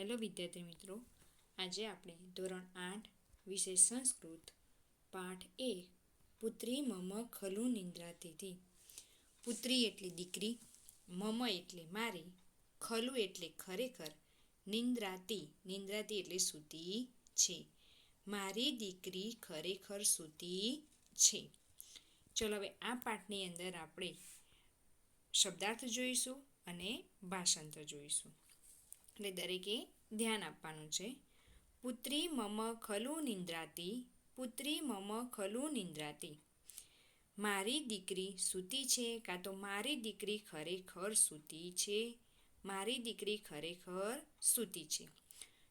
Hello વિદ્યાર્થી મિત્રો, આજે આપણે ધોરણ આઠ વિષય સંસ્કૃત પાઠ એક પુત્રી મમ ખલુ નિંદ્રાતીથી પુત્રી એટલે દીકરી, મમ એટલે મારી, ખલુ એટલે ખરેખર, નિંદ્રાતી નિંદ્રાતી એટલે સૂતી છે. મારી દીકરી ખરેખર સૂતી છે. ચલો હવે આ પાઠની અંદર આપણે શબ્દાર્થ જોઈશું અને ભાષાંતર જોઈશું. એટલે દરેકે ધ્યાન આપવાનું છે. પુત્રી મમ ખલુ નિંદ્રાતી, પુત્રી મમ ખલુ નિંદ્રાતી. મારી દીકરી સૂતી છે કાં તો મારી દીકરી ખરેખર સૂતી છે? મારી દીકરી ખરેખર સૂતી છે.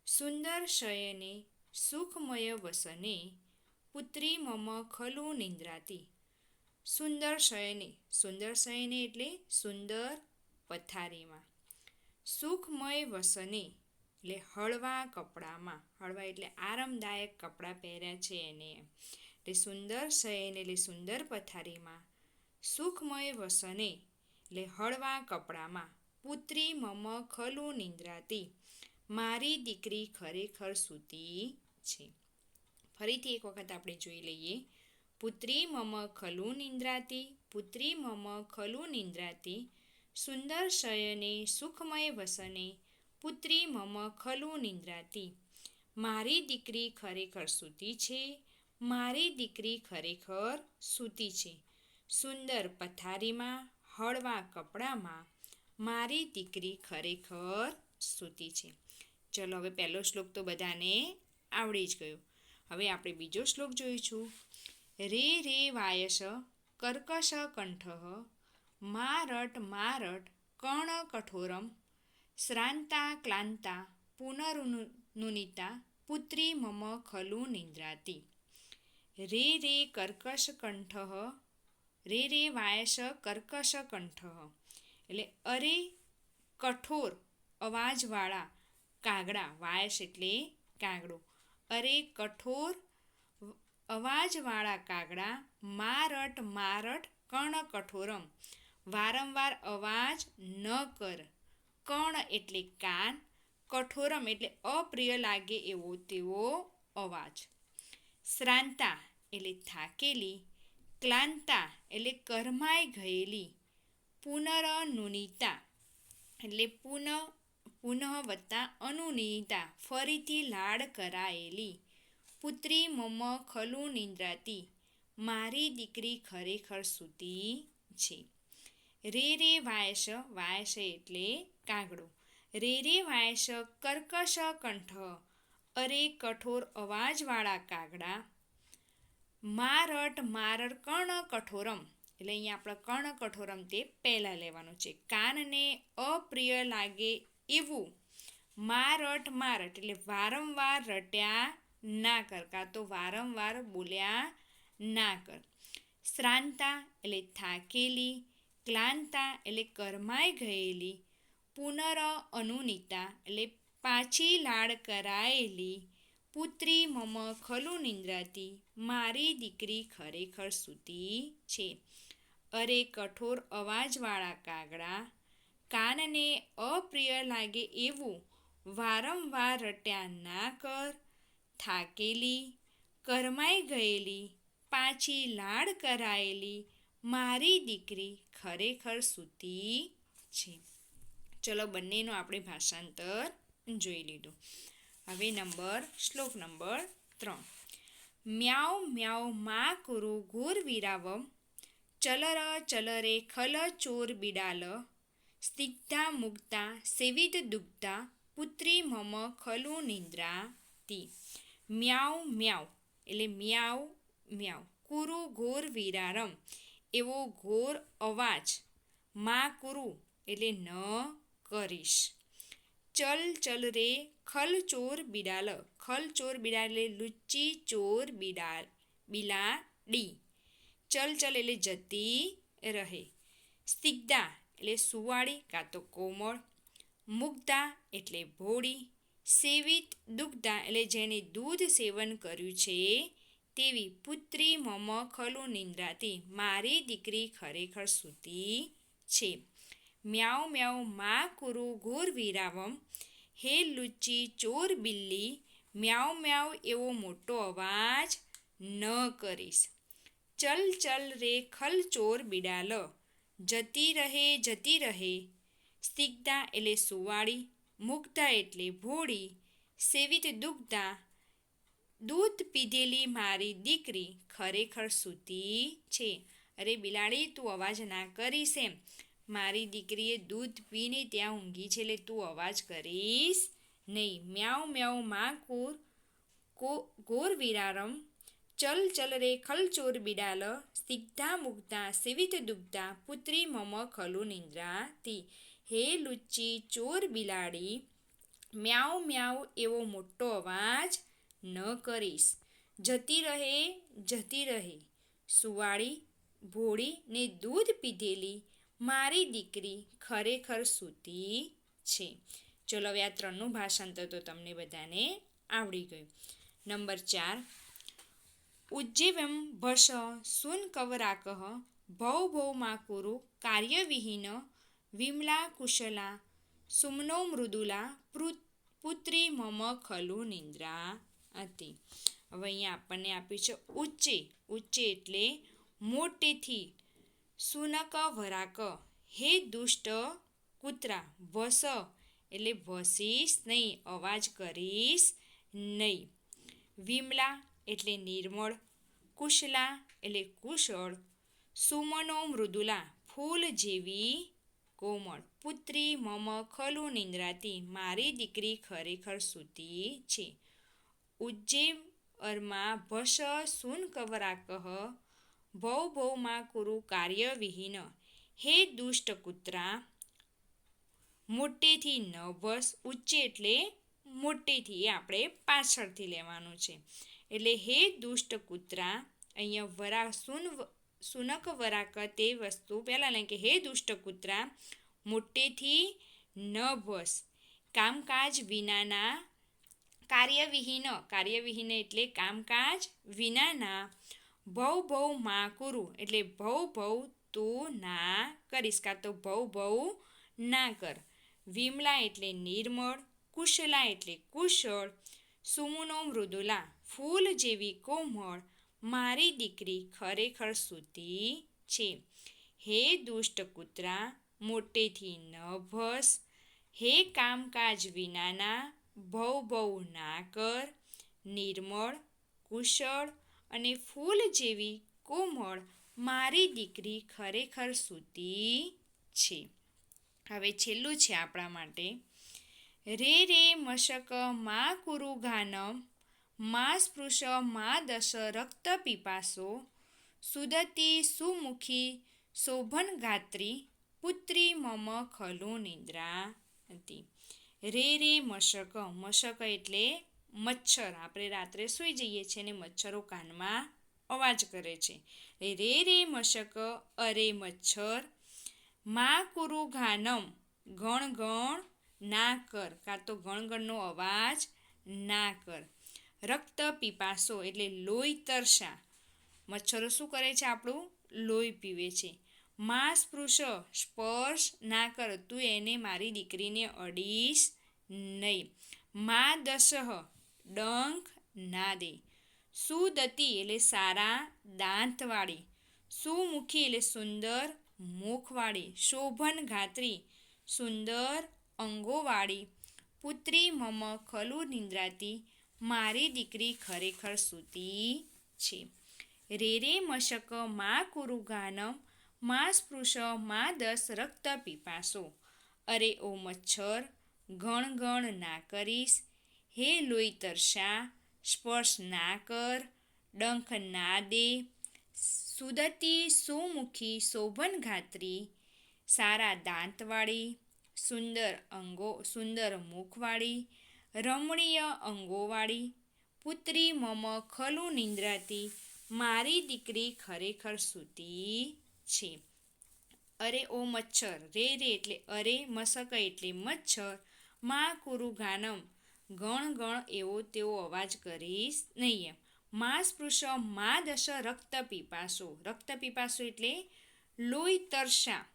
સુંદર શયને, સુખમય વસને, પુત્રી મમ ખલુ નિંદ્રાતી. સુંદર શયને સુંદર શયને એટલે સુંદર પથારીમાં. સુખમય વસને એટલે હળવા કપડામાં. હળવા એટલે આરામદાયક કપડાં પહેર્યા છે એને. એટલે સુંદર શયન એટલે સુંદર પથારીમાં. સુખમય વસને એટલે હળવા કપડામાં. પુત્રી મમ ખલુ નિંદ્રાતી. મારી દીકરી ખરેખર સૂતી છે. ફરીથી એક વખત આપણે જોઈ લઈએ. પુત્રી મમ ખલુ નિંદ્રાતી, પુત્રી મમ ખલુ નિંદ્રાતી. સુંદર શયને સુખમય વસને, પુત્રી મમ ખલુ નિંદ્રાતી. મારી દીકરી ખરેખર સૂતી છે, મારી દીકરી ખરેખર સૂતી છે. સુંદર પથારીમાં, હળવા કપડામાં મારી દીકરી ખરેખર સૂતી છે. ચલો હવે પહેલો શ્લોક તો બધાને આવડી જ ગયો. હવે આપણે બીજો શ્લોક જોઈશું. રે રે વાયસ કર્કશ કંઠ મારટ મારટ કર્ણ કઠોરમ, શ્રાંતા ક્લાંતા, પુનરુનુનિતા, પુત્રી મમ ખલુ નિંદ્રાતી. રે રે કર્કશ કંઠ, રે રે વાયસ કર્કશ કંઠ. એટલે અરે કઠોર અવાજવાળા કાગડા વાયસ એટલે કાગડો. અરે કઠોર અવાજવાળા કાગડા, મારટ મારટ કર્ણ કઠોરમ. વારંવાર અવાજ ન કર. કણ એટલે કાન, કઠોરમ એટલે અપ્રિય લાગે એવો તેવો અવાજ. શ્રાંતા એટલે થાકેલી, ક્લાંતા એટલે કરમાઈ ગયેલી, પુનરનુનિતા એટલે પુનઃ પુનઃ વત્તા અનુનિતા, ફરીથી લાડ કરાયેલી, પુત્રી મમ ખલુ નિંદ્રાતી, મારી દીકરી ખરેખર સૂતી છે. રે રે વાયશ વાયશ એટલે કાગડો. રે રે વાયશ કર્કશ કંઠ. અરે કઠોર અવાજવાળા કાગડા. મારટ મારર કર્ણ કઠોરમ. એટલે અહીંયા આપણે કર્ણ કઠોરમ તે પહેલાં લેવાનું છે. કાનને અપ્રિય લાગે એવું. મારટ મારટ એટલે વારંવાર રટ્યા ના કર. કાં તો વારંવાર બોલ્યા ના કર. શ્રાંતા એટલે થાકેલી ક્લાંતા એટલે કરમાઈ ગયેલી, પુનર અનુનિતા એટલે પાછી લાડ કરાયેલી, પુત્રી મમ ખલુ નિંદ્રાતી, મારી દીકરી ખરેખર સૂતી છે. અરે કઠોર અવાજવાળા કાગડા, કાનને અપ્રિય લાગે એવું, વારંવાર રટ્યા ના કર, થાકેલી, કરમાઈ ગયેલી, પાછી લાડ કરાયેલી મારી દીકરી ખરેખર સૂતી છે. ચલો બંનેનું આપણે ભાષાંતર જોઈ લીધું. હવે નંબર, શ્લોક નંબર ત્રણ. મ્યાઉ મ્યાઉ મા કુરુ ગુર વિરાવમ, ચલર ચલરે ખલ ચોર બિડાલ, સ્નિગ્ધા મુગ્ધા સેવિત દુગ્ધા પુત્રી મમ ખલુ નિંદ્રાતી મ્યાઉ મ્યાઉ, એટલે મ્યાઉ મ્યાઉ, કુરુ ઘોર વિરારમ. એવો ઘોર અવાજ, મા કુરુ, એટલે ન કરીશ. ચલ ચલ રે, ખલ ચોર બિડાલ, ખલ ચોર બિડાલ એટલે લુચ્ચી ચોર બિડાલ, બિલાડી. ચલ ચલ એટલે જતી રહે. સ્તિગ્ધા એટલે સુવાળી કાં તો કોમળ. મુગ્ધા એટલે ભોળી. સેવિત દુગ્ધા એટલે જેણે દૂધ સેવન કર્યું છે તેવી પુત્રી મમ ખલુ નિંદ્રાતી. મારી દીકરી ખરેખર સૂતી છે. મ્યાઉ મ્યાઉ મા કુરુ ઘોર વિરાવમ. હે લુચ્ચી ચોર બિલ્લી. મ્યાઉ મ્યાઉ એવો મોટો અવાજ ન કરીશ. ચલ ચલ રે ખલ ચોર બિડાલ. જતી રહે જતી રહે. સ્તિગ્ધા એટલે સુવાળી, મુગ્ધા એટલે ભોળી. સેવિત દુગ્ધા દૂધ પીધેલી મારી દીકરી ખરેખર સૂતી છે. અરે બિલાડી, તું અવાજ ના કરીશ એમ. મારી દીકરીએ દૂધ પીને ત્યાં ઊંઘી છે એટલે તું અવાજ કરીશ નહીં. મ્યાઉ મ્યાઉ, માં, કુર ઘોર વિરારમ. ચલ ચલ રે, ખલ, ચોર, બિડાલ. સિગ્ધા, મુગ્ધા, સેવિત દુગ્ધા પુત્રી, મમ, ખલુ નિંદ્રાતી હે લુચ્ચી, ચોર, બિલાડી. મ્યાઉ મ્યાઉ એવો મોટો અવાજ ન કરીશ. જતી રહે જતી રહે. સુવાળી ભોળી ને દૂધ પીધેલી મારી દીકરી ખરેખર સૂતી છે. ચલો હવે આ ત્રણનું ભાષાંતર તો તમને બધાને આવડી ગયું. નંબર ચાર. ઉજ્જીવમ ભસ સુન કવરાકહ ભૌ ભૌ મા કુરુ કાર્યવિહીન વિમલા કુશલા સુમનો મૃદુલા પુત્રી મમ ખલુ નિંદ્રા. હતી. હવે અહીંયા આપણને આપી છે ઉચ્ચે ઉચ્ચે એટલે મોટેથી સુનક વરાક. હે દુષ્ટ કૂતરા, વસ એટલે વસીશ નહીં, અવાજ કરીશ નહીં. વિમલા એટલે નિર્મળ, કુશલા એટલે કુશળ, સુમનો મૃદુલા, ફૂલ જેવી કોમળ, પુત્રી મમ ખલુ નિંદ્રાતી, મારી દીકરી ખરેખર સૂતી છે. ઉજ્જૈવ અર્મા ભસ સુન કવરાકહ ભૌ ભૌમાં કુરુ કાર્ય વિહીન. હે દુષ્ટ કૂતરા, મોટેથી ન ભસ ઉચ્ચે એટલે મોટેથી આપણે પાછળથી લેવાનું છે. એટલે હે દુષ્ટ કૂતરા, અહીંયા વરા સુન સુનક વરાક તે વસ્તુ પહેલાં લઈ કે હે દુષ્ટ કૂતરા, મોટેથી ન ભસ કામકાજ વિનાના કાર્યવિહીન કાર્યવિહીન એટલે કામકાજ વિનાના ભવ ભવમાં કુરુ. એટલે ભવ ભવ તું ના કરીશ, કાં તો ભવ ભવ ના કર. વિમલા એટલે નિર્મળ, કુશલા એટલે કુશળ, સુમુનો મૃદુલા, ફૂલ જેવી કોમળ મારી દીકરી ખરેખર સૂતી છે. હે દુષ્ટ કૂતરા, મોટેથી ન ભસ. હે કામકાજ વિનાના ભવ ભવ ના નિર્મળ, કુશળ અને ફૂલ જેવી કોમળ મારી દીકરી ખરેખર સૂતી છે. હવે છેલ્લું છે આપણા માટે. રે રે મશક મા કુરુ ગાનમ મા સ્પૃશ મા દશ રક્ત પીપાસો, સુદતી સુમુખી શોભન ગાત્રી, પુત્રી મમ ખલુ નિદ્રા હતી. રે રે, મશક. મશક એટલે મચ્છર. આપણે રાત્રે સૂઈ જઈએ છીએ અને મચ્છરો કાનમાં અવાજ કરે છે. રે રે મશક. અરે, મચ્છર. મા કુરુ ઘાનમ. ગણ ગણ, ના કર. કાં તો ગણગણનો અવાજ ના કર. રક્ત પીપાસો એટલે લોહી તરસા. મચ્છરો શું કરે છે આપણું? લોહી પીવે છે. મા સ્પૃશો સ્પર્શ ના કર, તું એને મારી દીકરીને અડીશ નહીં. મા દશહ, ડંખ ના દે. સુદતી એટલે સારા દાંતવાળી. સુમુખી એટલે સુંદર મુખવાળી. શોભન ગાત્રી, સુંદર અંગોવાળી. પુત્રી મમ, ખલુ નિંદ્રાતી. મારી દીકરી ખરેખર સૂતી છે. રે રે મશક, મા કુરુ ગાનમ મા સ્પૃશ મા દસ રક્ત પીપાસો. અરે ઓ મચ્છર, ગણ ગણ ના કરીશ. હે લોહી તરસા સ્પર્શ ના કર. ડંખ ના દે. સુદતી સુમુખી શોભન ગાત્રી સારા દાંતવાળી સુંદર અંગો, સુંદર મુખવાળી રમણીય અંગોવાળી પુત્રી મમ ખલુ નિંદ્રાતી. મારી દીકરી ખરેખર સૂતી છે. અરે ઓ મચ્છર, રે રે એટલે અરે મસક એટલે મચ્છર, મા કુરુ ગાનમ. ગણ ગણ એવો તેવો અવાજ કરીશ નહીં એમ. મા સ્પૃશ મા દશ રક્ત પીપાસો. રક્ત પીપાસો એટલે લોહી તરસા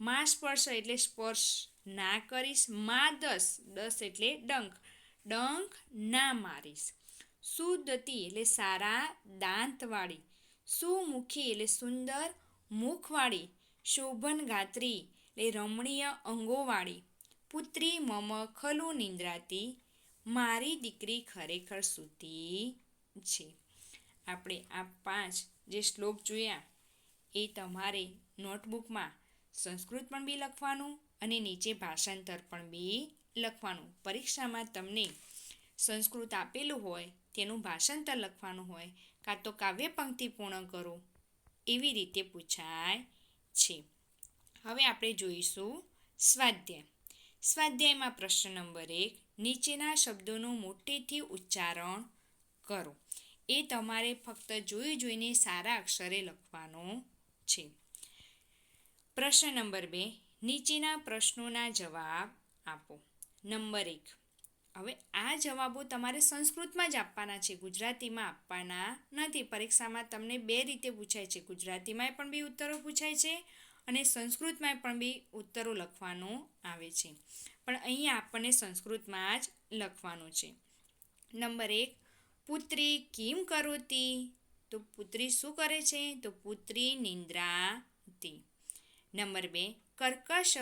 મા સ્પર્શ એટલે સ્પર્શ. ના કરીશ, મા દસ. દસ એટલે ડંખ. ડંખ ના મારીશ. સુદતી એટલે સારા દાંતવાળી. સુમુખી એટલે સુંદર. મુખવાળી, શોભન ગાત્રી એટલે રમણીય અંગોવાળી, પુત્રી મમ ખલુ નિંદ્રાતી, મારી દીકરી ખરેખર સૂતી છે. આપણે આ પાંચ જે શ્લોક જોયા, એ તમારે નોટબુકમાં સંસ્કૃત પણ બી લખવાનું અને નીચે ભાષાંતર પણ બી લખવાનું. પરીક્ષામાં તમને સંસ્કૃત આપેલું હોય, તેનું ભાષાંતર લખવાનું હોય, કાં તો કાવ્ય પંક્તિ પૂર્ણ કરો એવી રીતે પૂછાય છે. હવે આપણે જોઈશું સ્વાધ્યાય. સ્વાધ્યાયમાં પ્રશ્ન નંબર એક, નીચેના શબ્દોનું મોટેથી ઉચ્ચારણ કરો. એ તમારે ફક્ત જોઈ જોઈને સારા અક્ષરે લખવાનો છે. પ્રશ્ન નંબર બે, નીચેના પ્રશ્નોના જવાબ આપો. નંબર એક હવે આ જવાબો તમારે સંસ્કૃતમાં જ આપવાના છે. ગુજરાતીમાં આપવાના નથી. પરીક્ષામાં તમને બે રીતે પૂછાય છે. ગુજરાતીમાં પણ બી ઉત્તરો પૂછાય છે અને સંસ્કૃતમાં પણ બી ઉત્તરો લખવાનું આવે છે. પણ અહીંયા આપણને સંસ્કૃતમાં જ લખવાનું છે. નંબર એક, પુત્રી કિમ કરોતી? તો પુત્રી શું કરે છે? તો પુત્રી નિંદ્રાતી. નંબર બે, કર્કશ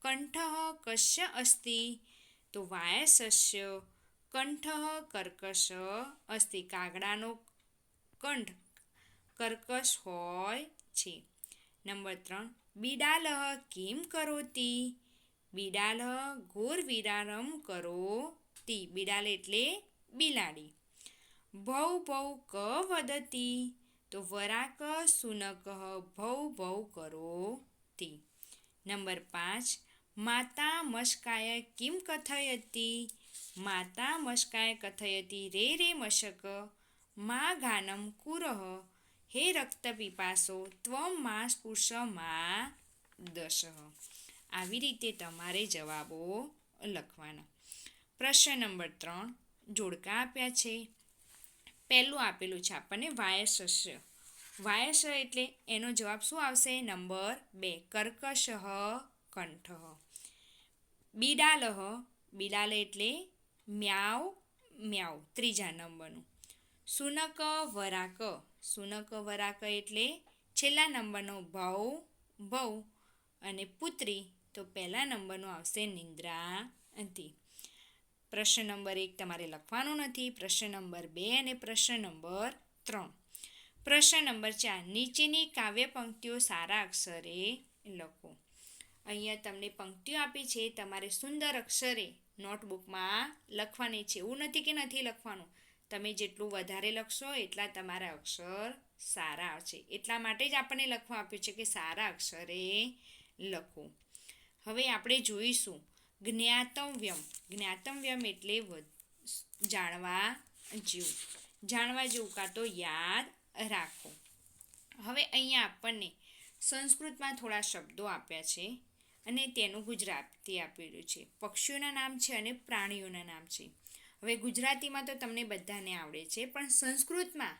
કંઠ કશ્ય અસ્તિ? તો વાયસસ્ય કંઠ કર્કશ અસ્તિ કાગડાનો કંઠ કર્કશ હોય છે. નંબર ત્રણ, બિડાલ કેમ કરોતી? બિડાલ ઘોર વિરારમ કરોતી. બિડાલ એટલે બિલાડી. ભૌ ભૌ ક વદતી. તો વરાક સુનક ભૌ ભૌ કરોતી. નંબર પાંચ માતા મશ્કાય કિમ કથયતી? માતા મસ્કાય કથયતી રે રે મશક. મા ગાનમ કુરહ. હે રક્ત પીપાસો, ત્વમ મા સ્પુષ મા દશ. આવી રીતે તમારે જવાબો લખવાના. પ્રશ્ન નંબર ત્રણ. જોડકા આપ્યા છે. પહેલું આપેલું છે આપણને વાયસસ્ય. વાયસ એટલે એનો જવાબ શું આવશે? નંબર બે, કર્કશ. કંઠ. બિડાલહ, બિડાલ એટલે મ્યાવ મ્યાવ ત્રીજા નંબરનું. સુનક વરાક સુનક વરાક એટલે છેલ્લા નંબરનો ભાવ ભવ અને પુત્રી, તો પહેલા નંબરનો આવશે નિંદ્રા અંતિ પ્રશ્ન નંબર એક તમારે લખવાનો નથી. પ્રશ્ન નંબર બે અને પ્રશ્ન નંબર ત્રણ. પ્રશ્ન નંબર ચાર, નીચેની કાવ્ય પંક્તિઓ સારા અક્ષરે લખો. અહીંયા તમને પંક્તિઓ આપી છે. તમારે સુંદર અક્ષરે નોટબુકમાં લખવાની છે. એવું નથી કે નથી લખવાનું. તમે જેટલું વધારે લખશો એટલા તમારા અક્ષર સારા આવશે. એટલા માટે જ આપણને લખવા આપ્યું છે કે સારા અક્ષરે લખો હવે આપણે જોઈશું જ્ઞાતવ્યમ. જ્ઞાતવ્યમ એટલે જાણવા જેવું. જાણવા જેવું કાં તો યાદ રાખો હવે અહીંયા આપણને સંસ્કૃતમાં થોડા શબ્દો આપ્યા છે. અને તેનું ગુજરાતી આપેલું છે. પક્ષીઓના નામ છે અને પ્રાણીઓના નામ છે. હવે ગુજરાતીમાં તો તમને બધાને આવડે છે, પણ સંસ્કૃતમાં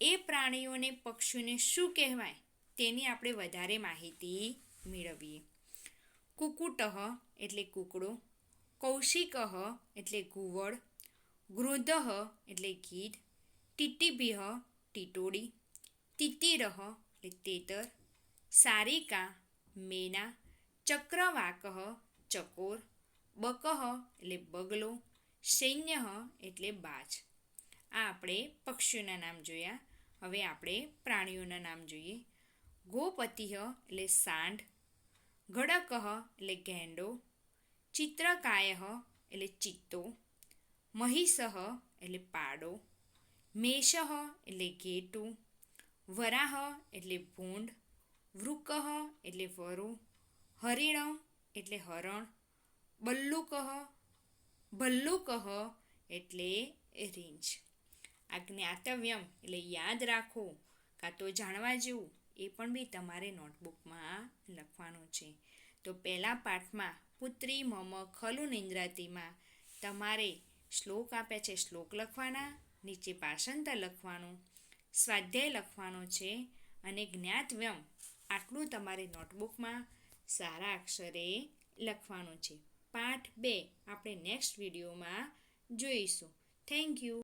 એ પ્રાણીઓને પક્ષીઓને શું કહેવાય તેની આપણે વધારે માહિતી મેળવીએ. કુકુટહ એટલે કુકડો, કૌશિકહ એટલે ઘુવડ ગૃધઃ એટલે ગીધ, ટીટીભિહ ટીટોડી તિતિરહ એટલે તેતર, સારિકા, મેના ચક્રવાકહ ચકોર, બકહ એટલે બગલો સૈન્ય એટલે બાજ. આ આપણે પક્ષીઓના નામ જોયા. હવે આપણે પ્રાણીઓના નામ જોઈએ. ગોપતિહ એટલે સાંઢ ગડકહ એટલે ગેંડો ચિત્રકાય એટલે ચિત્તો મહિષ એટલે પાડો મેષ એટલે ઘેટું, વરાહ એટલે ભૂંડ, વૃકહ એટલે વરુ હરિણ એટલે હરણ બલ્લુ કહ ભલ્લુ કહ એટલે રીંછ. આ જ્ઞાતવ્યમ એટલે યાદ રાખો, કાં તો જાણવા જેવું, એ પણ બી તમારે નોટબુકમાં લખવાનું છે. તો પહેલા પાઠમાં પુત્રી મમ ખલુ નિંદ્રાતીમાં તમારે શ્લોક આપ્યા છે, શ્લોક લખવાના, નીચે ભાષાંતર લખવાનું, સ્વાધ્યાય લખવાનો છે અને જ્ઞાતવ્યમ આટલું તમારે નોટબુકમાં સારા અક્ષરે લખવાનું છે. પાઠ બે આપણે નેક્સ્ટ વિડીયોમાં જોઈશું. Thank you